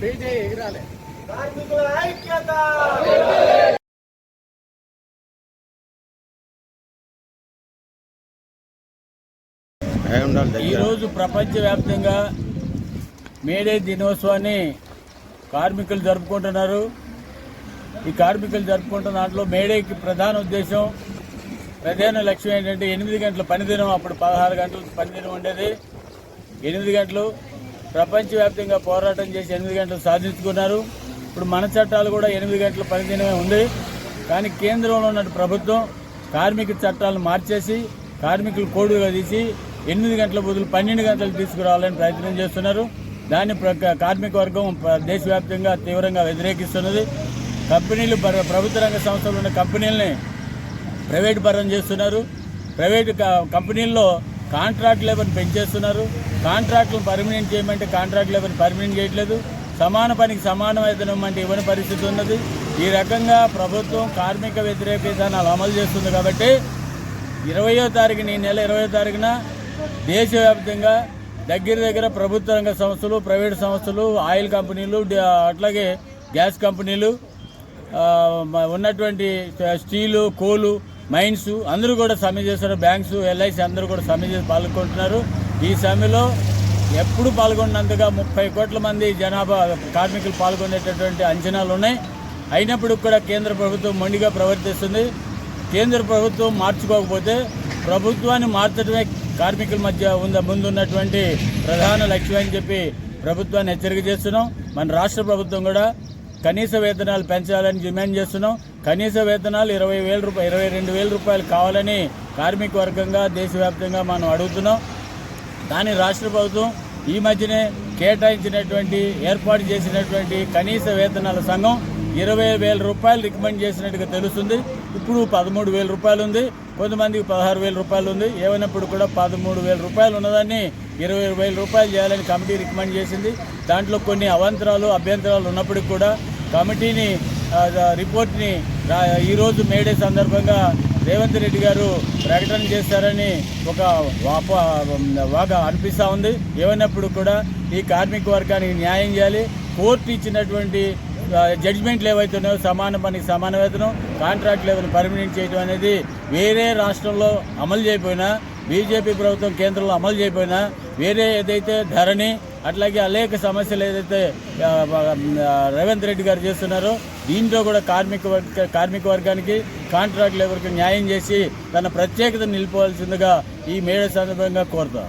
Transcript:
ఎగరాలి. కార్మికుల ఐక్యత! ఈరోజు ప్రపంచవ్యాప్తంగా మేడే దినోత్సవాన్ని కార్మికులు జరుపుకుంటున్నారు. ఈ కార్మికులు జరుపుకుంటున్న దాంట్లో మేడేకి ప్రధాన ఉద్దేశం ప్రధాన లక్ష్యం ఏంటంటే ఎనిమిది గంటల పనిదినం అప్పుడు పదహారు గంటల పనిదినం ఉండేది. ఎనిమిది గంటలు ప్రపంచవ్యాప్తంగా పోరాటం చేసి ఎనిమిది గంటలు సాధించుకున్నారు. ఇప్పుడు మన చట్టాలు కూడా ఎనిమిది గంటల పనిదినమే ఉంది. కానీ కేంద్రంలో ఉన్న ప్రభుత్వం కార్మిక చట్టాలను మార్చేసి కార్మికులు కోడుగా తీసి ఎనిమిది గంటల బదులు పన్నెండు గంటలు తీసుకురావాలని ప్రయత్నం చేస్తున్నారు. దాన్ని ప్ర- కార్మిక వర్గం దేశవ్యాప్తంగా తీవ్రంగా వ్యతిరేకిస్తున్నది. కంపెనీలు ప్రభుత్వ రంగ సంస్థలు ఉన్న కంపెనీలని ప్రైవేటు పరం చేస్తున్నారు. ప్రైవేట్ కంపెనీల్లో కాంట్రాక్ట్ లేబర్ని పెంచేస్తున్నారు. కాంట్రాక్టులను పర్మనెంట్ చేయమంటే కాంట్రాక్ట్ లేబర్ని పర్మనెంట్ చేయట్లేదు. సమాన పనికి సమానం అయితే అంటే ఇవ్వని పరిస్థితి ఉన్నది. ఈ రకంగా ప్రభుత్వం కార్మిక వ్యతిరేక విధానాలు అమలు చేస్తుంది కాబట్టి ఇరవయో తారీఖున ఈ నెల ఇరవయో తారీఖున దేశవ్యాప్తంగా దగ్గర దగ్గర ప్రభుత్వ రంగ సంస్థలు ప్రైవేట్ సంస్థలు ఆయిల్ కంపెనీలు అట్లాగే గ్యాస్ కంపెనీలు ఉన్నటువంటి స్టీలు కోలు మైన్స్ అందరూ కూడా సమ్మె చేస్తారు బ్యాంక్స్ ఎల్ఐసి అందరూ కూడా సమ్మె చేసి పాల్గొంటున్నారు. ఈ సమ్మెలో ఎప్పుడు పాల్గొన్నంతగా ముప్పై కోట్ల మంది జనాభా కార్మికులు పాల్గొనేటటువంటి అంచనాలు ఉన్నాయి. అయినప్పుడు కూడా కేంద్ర ప్రభుత్వం మొండిగా ప్రవర్తిస్తుంది. కేంద్ర ప్రభుత్వం మార్చుకోకపోతే ప్రభుత్వాన్ని మార్చడమే కార్మికుల మధ్య ఉన్న ముందున్నటువంటి ప్రధాన లక్ష్యం అని చెప్పి ప్రభుత్వాన్ని హెచ్చరిక చేస్తున్నాం. మన రాష్ట్ర ప్రభుత్వం కూడా కనీస వేతనాలు పెంచాలని డిమాండ్ చేస్తున్నాం. కనీస వేతనాలు ఇరవై వేల రూపాయలు ఇరవై రెండు వేల రూపాయలు కావాలని కార్మిక వర్గంగా దేశవ్యాప్తంగా మనం అడుగుతున్నాం. కానీ రాష్ట్ర ప్రభుత్వం ఈ మధ్యనే కేటాయించినటువంటి ఏర్పాటు చేసినటువంటి కనీస వేతనాల సంఘం ఇరవై వేల రూపాయలు రికమెండ్ చేసినట్టుగా తెలుస్తుంది. ఇప్పుడు పదమూడు వేల రూపాయలు ఉంది కొంతమందికి పదహారు వేల రూపాయలు ఉంది ఏమైనప్పుడు కూడా పదమూడు వేల రూపాయలు ఉన్నదాన్ని ఇరవై వేల రూపాయలు చేయాలని కమిటీ రికమెండ్ చేసింది. దాంట్లో కొన్ని అవాంతరాలు అభ్యంతరాలు ఉన్నప్పటికీ కూడా కమిటీని రిపోర్ట్ని ఈరోజు మేడే సందర్భంగా రేవంత్ రెడ్డి గారు ప్రకటన చేస్తారని ఒక వాప వాగా అనిపిస్తూ ఉంది. ఏమైనప్పుడు కూడా ఈ కార్మిక వర్గానికి న్యాయం చేయాలి. కోర్టు ఇచ్చినటువంటి జడ్జిమెంట్లు ఏవైతే ఉన్నాయో సమాన పనికి సమాన వేతనం కాంట్రాక్ట్ లెవెల్ పర్మినెంట్ చేయడం అనేది వేరే రాష్ట్రంలో అమలు చేయకపోయినా బీజేపీ ప్రభుత్వం కేంద్రంలో అమలు చేయకపోయినా వేరే ఏదైతే ధరణి అట్లాగే అనేక సమస్యలు ఏదైతే రేవంత్ రెడ్డి గారు చేస్తున్నారో దీంట్లో కూడా కార్మిక వర్గ కార్మిక వర్గానికి కాంట్రాక్ట్ లేబర్కి న్యాయం చేసి తన ప్రత్యేకత నిలిపోవాల్సిందిగా ఈ మేడ సందర్భంగా కోరుతాం.